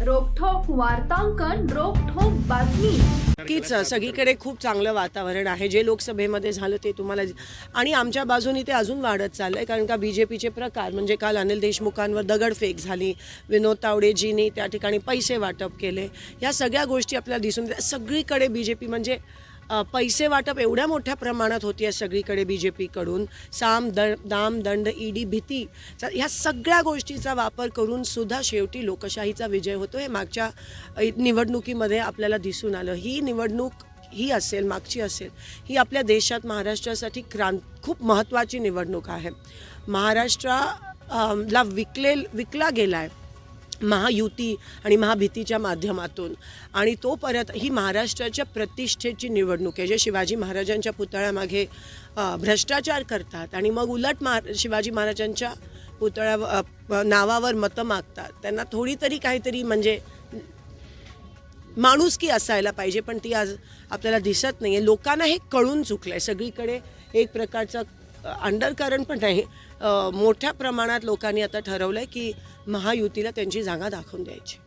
वार्तांकन रोखोक बातमी. नक्कीच सगळीकडे खूप चांगलं वातावरण आहे. जे लोकसभेमध्ये झालं ते तुम्हाला आणि आमच्या बाजूनी ते अजून वाढत चाललं आहे कारण का बी जे पीचे प्रकार म्हणजे काल अनिल देशमुखांवर दगडफेक झाली विनोद तावडेजींनी त्या ठिकाणी पैसे वाटप केले. या सगळ्या गोष्टी आपल्याला दिसून सगळीकडे बी जे पी म्हणजे पैसे वाटप एवढ्या मोठ्या प्रमाणात होती आहे सगळीकडे बी जे पीकडून साम द दाम दंड ईडी भीती. ह्या सगळ्या गोष्टीचा वापर करून सुद्धा शेवटी लोकशाहीचा विजय होतो. हे मागच्या निवडणुकीमध्ये आपल्याला दिसून आलं. ही निवडणूक ही असेल मागची असेल ही आपल्या देशात महाराष्ट्रासाठी क्रांत खूप महत्त्वाची निवडणूक आहे. महाराष्ट्रा ला विकले विकला गेला आहे महायुती आणि महाभीतीच्या माध्यमातून. आणि तो परत ही महाराष्ट्राच्या प्रतिष्ठेची निवडणूक आहे. जे शिवाजी महाराजांच्या पुतळ्यामागे भ्रष्टाचार करतात आणि मग उलट महा शिवाजी महाराजांच्या पुतळ्या नावावर मतं मागतात. त्यांना थोडी तरी काहीतरी म्हणजे माणुसकी असायला पाहिजे पण ती आज आपल्याला दिसत नाही आहे लोकांना हे कळून चुकलं आहे सगळीकडे एक प्रकारचं अंडरकरण पण नाही. मोठ्या प्रमाणात लोकांनी आता ठरवलं आहे की महायुतीला त्यांची जागा दाखवून द्यायची.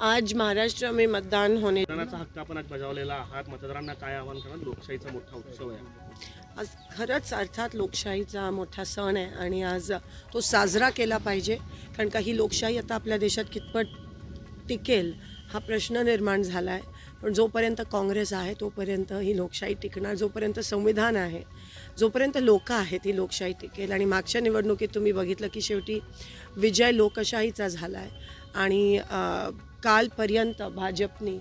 आज महाराष्ट्र में मतदान होणे मतदानाचा हक्क आपण आज बजावलेला आहात. मतदारांना काय आवाहन करा लोकशाहीचा मोठा उत्सव आहे. आज खरंच अर्थात लोकशाहीचा मोठा सण आहे आणि आज तो साजरा केला पाहिजे. कारण का ही लोकशाही आता आपल्या देशात कितपत टिकेल हा प्रश्न निर्माण झाला आहे पण जोपर्यंत काँग्रेस आहे तोपर्यंत ही लोकशाही टिकणार जोपर्यंत संविधान आहे जोपर्यंत लोक आहेत ही लोकशाही टिकेल. आणि मागच्या निवडणुकीत तुम्ही बघितलं की शेवटी विजय लोकशाहीचा झाला आहे आणि कालपर्यंत भाजपनी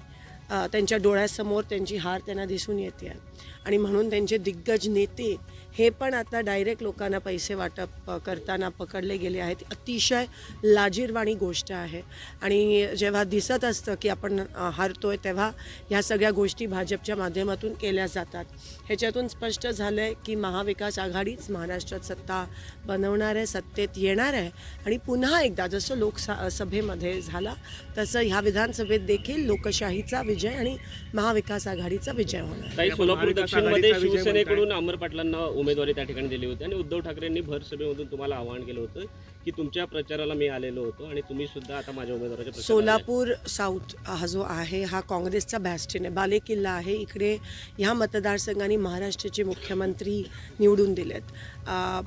त्यांच्या डोळ्यासमोर त्यांची हार त्यांना दिसून येते. आहे आणि म्हणून त्यांचे दिग्गज नेते हे पण आता डायरेक्ट लोकांना पैसे वाटप करताना पकडले गेले आहेत. अतिशय लाजीरवाणी गोष्ट आहे. आणि जेव्हा दिसत असतं की आपण हारतो आहे तेव्हा ह्या सगळ्या गोष्टी भाजपच्या माध्यमातून केल्या जातात. ह्याच्यातून स्पष्ट झालं आहे की महाविकास आघाडीच महाराष्ट्रात सत्ता बनवणार आहे सत्तेत येणार आहे. आणि पुन्हा एकदा जसं लोकसा सभेमध्ये झाला तसं ह्या विधानसभेत देखील लोकशाहीचा विजय आणि महाविकास आघाडीचा विजय होणार. काही सोलापूर दक्षिणमध्ये विजय शिवसेनेकडून अमर पाटलांना उमेदवारी त्या ठिकाणी दिली होती आणि उद्धव ठाकरेंनी भर सभेमधून तुम्हाला आवाहन केलं होतं की तुमच्या प्रचाराला मी आलेलो होतो आणि तुम्ही सुद्धा आता माझ्या उमेदवाराच्या. सोलापूर साऊथ हा जो आहे हा काँग्रेसचा बॅस्टिन आहे. बालेकिल्ला आहे. इकडे ह्या मतदारसंघाने महाराष्ट्राचे मुख्यमंत्री निवडून दिलेत. आ,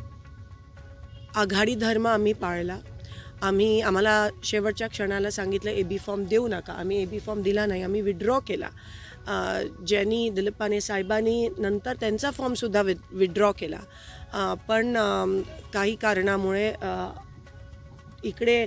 आघाडी धर्म आम्ही पाळला. आम्ही आम्हाला शेवटच्या क्षणाला सांगितलं ए बी फॉर्म देऊ नका. आम्ही ए बी फॉर्म दिला नाही आम्ही विड्रॉ केला. ज्यांनी दिलीपाने साहेबांनी नंतर त्यांचा फॉर्मसुद्धा वि विड्रॉ केला. पण काही कारणामुळे इकडे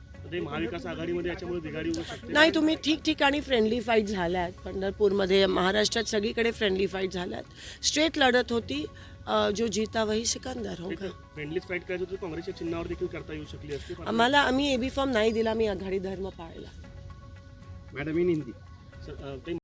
ते महाविकास आघाडीमध्ये याच्यामुळे बिघाडी होऊ शकते. नाही तुम्ही ठिकठिकाणी फ्रेंडली फाईट झाल्या आहेत पंढरपूरमध्ये महाराष्ट्रात सगळीकडे फ्रेंडली फाईट झाल्यात. स्ट्रेट लढत होती जो जीता वही सिकंदर हो फ्रेंडलीच फाईट करायची होती काँग्रेसच्या चिन्हावर देखील करता येऊ शकली असती पण- आम्हाला आम्ही एबी फॉर्म नाही दिला मी आघाडी धर्म पाळला. Madam in Hindi